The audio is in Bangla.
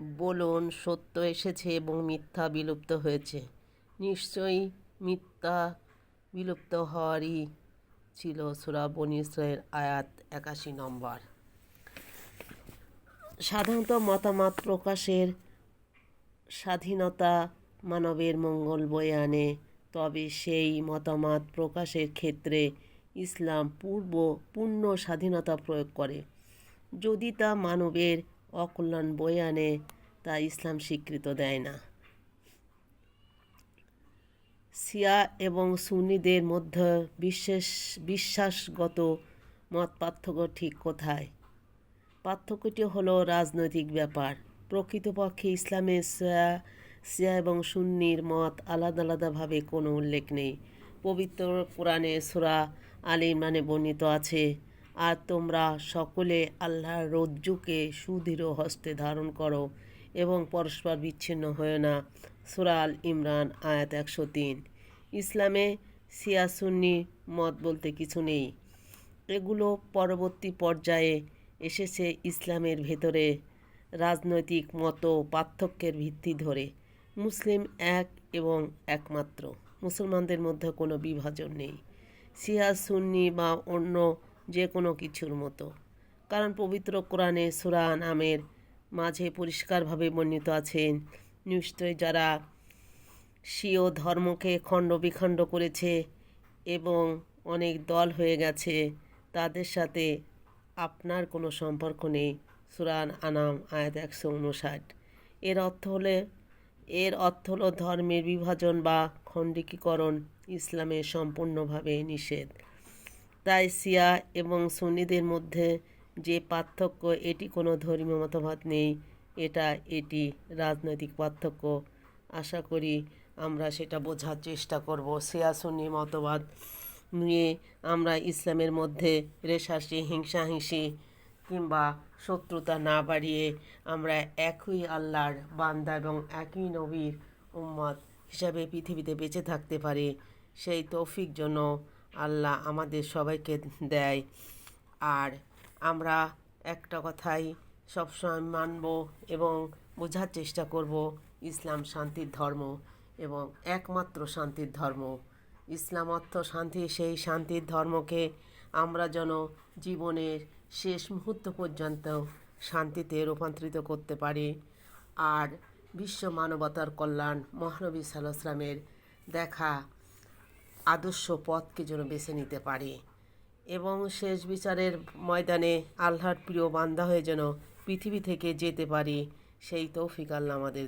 বলুন, সত্য এসেছে এবং মিথ্যা বিলুপ্ত হয়েছে। নিশ্চয়ই মিথ্যা বিলুপ্ত হওয়ারই ছিল সূরা বনী ইসরায়েল আয়াত একাশি নম্বর। সাধারণত মতামত প্রকাশের স্বাধীনতা মানবের মঙ্গল বয়ে আনে, তবে সেই মতামত প্রকাশের ক্ষেত্রে ইসলাম পূর্ব পূর্ণ স্বাধীনতা প্রয়োগ করে। যদি তা মানবের অকল্যাণ বয়ে আনে, তা ইসলাম স্বীকৃত দেয় না। শিয়া এবং সুন্নিদের মধ্যে বিশেষ বিশ্বাসগত মত পার্থক্য ঠিক কোথায়? পার্থক্যটি হলো রাজনৈতিক ব্যাপার। প্রকৃতপক্ষে ইসলামে শিয়া শিয়া এবং সুন্নির মত আলাদা আলাদাভাবে কোনো উল্লেখ নেই। পবিত্র কোরআনে সূরা আলী ইমরানে বর্ণিত আছে আর তোমরা সকলে আল্লাহর রজ্জুকে সুদৃঢ় হস্তে ধারণ করো এবং পরস্পর বিচ্ছিন্ন হয়ে না। সূরা আল ইমরান, আয়াত একশো তিন। ইসলামে শিয়া সুন্নি মত বলতে কিছু নেই। এগুলো পরবর্তী পর্যায়ে এসেছে ইসলামের ভেতরে রাজনৈতিক মত পার্থক্যের ভিত্তি ধরে। মুসলিম এক এবং একমাত্র। মুসলমানদের মধ্যে কোনো বিভাজন নেই। শিয়া সুন্নি বা অন্য যে কোনো কিছুর মতো। কারণ পবিত্র কোরআনে সূরা নামের মাঝে পরিষ্কারভাবে বর্ণিত আছেন নিশ্চয় যারা স্বীয় ধর্মকে খণ্ড বিখণ্ড করেছে এবং অনেক দল হয়ে গেছে, তাদের সাথে আপনার কোনো সম্পর্ক নেই। সুরান আনাম আয়াত একশো উনষাট। এর অর্থ হলে, এর অর্থ হলো ধর্মের বিভাজন বা খণ্ডিকীকরণ ইসলামে সম্পূর্ণভাবে নিষেধ। তাই শিয়া এবং সুন্নিদের মধ্যে যে পার্থক্য, এটি কোনো ধর্মীয় মতবাদ নেই। এটা এটি রাজনৈতিক পার্থক্য। আশা করি আমরা সেটা বোঝার চেষ্টা করব। শিয়া সুন্নি মতবাদ নিয়ে আমরা ইসলামের মধ্যে রেশাসি, হিংসাহিংসি কিংবা শত্রুতা না বাড়িয়ে আমরা একই আল্লাহর বান্দা এবং একই নবীর উম্মত হিসাবে পৃথিবীতে বেঁচে থাকতে পারি। সেই তৌফিক জন্য আল্লাহ আমাদের সবাইকে দেয়। আর আমরা একটা কথাই সবসময় মানব এবং বোঝার চেষ্টা করব, ইসলাম শান্তির ধর্ম এবং একমাত্র শান্তির ধর্ম। ইসলাম অর্থ শান্তি, সেই শান্তির ধর্মকে আমরা যেন জীবনের শেষ মুহূর্ত পর্যন্ত শান্তিতে রূপান্তরিত করতে পারি। আর বিশ্ব মানবতার কল্যাণ মহানবী সাল্লামের দেখা আদর্শ পথকে যেন বেছে নিতে পারি। এবং শেষ বিচারের ময়দানে আল্লাহর প্রিয় বান্দা হয়ে যেন পৃথিবী থেকে যেতে পারি, সেই তৌফিক আল্লাহ আমাদের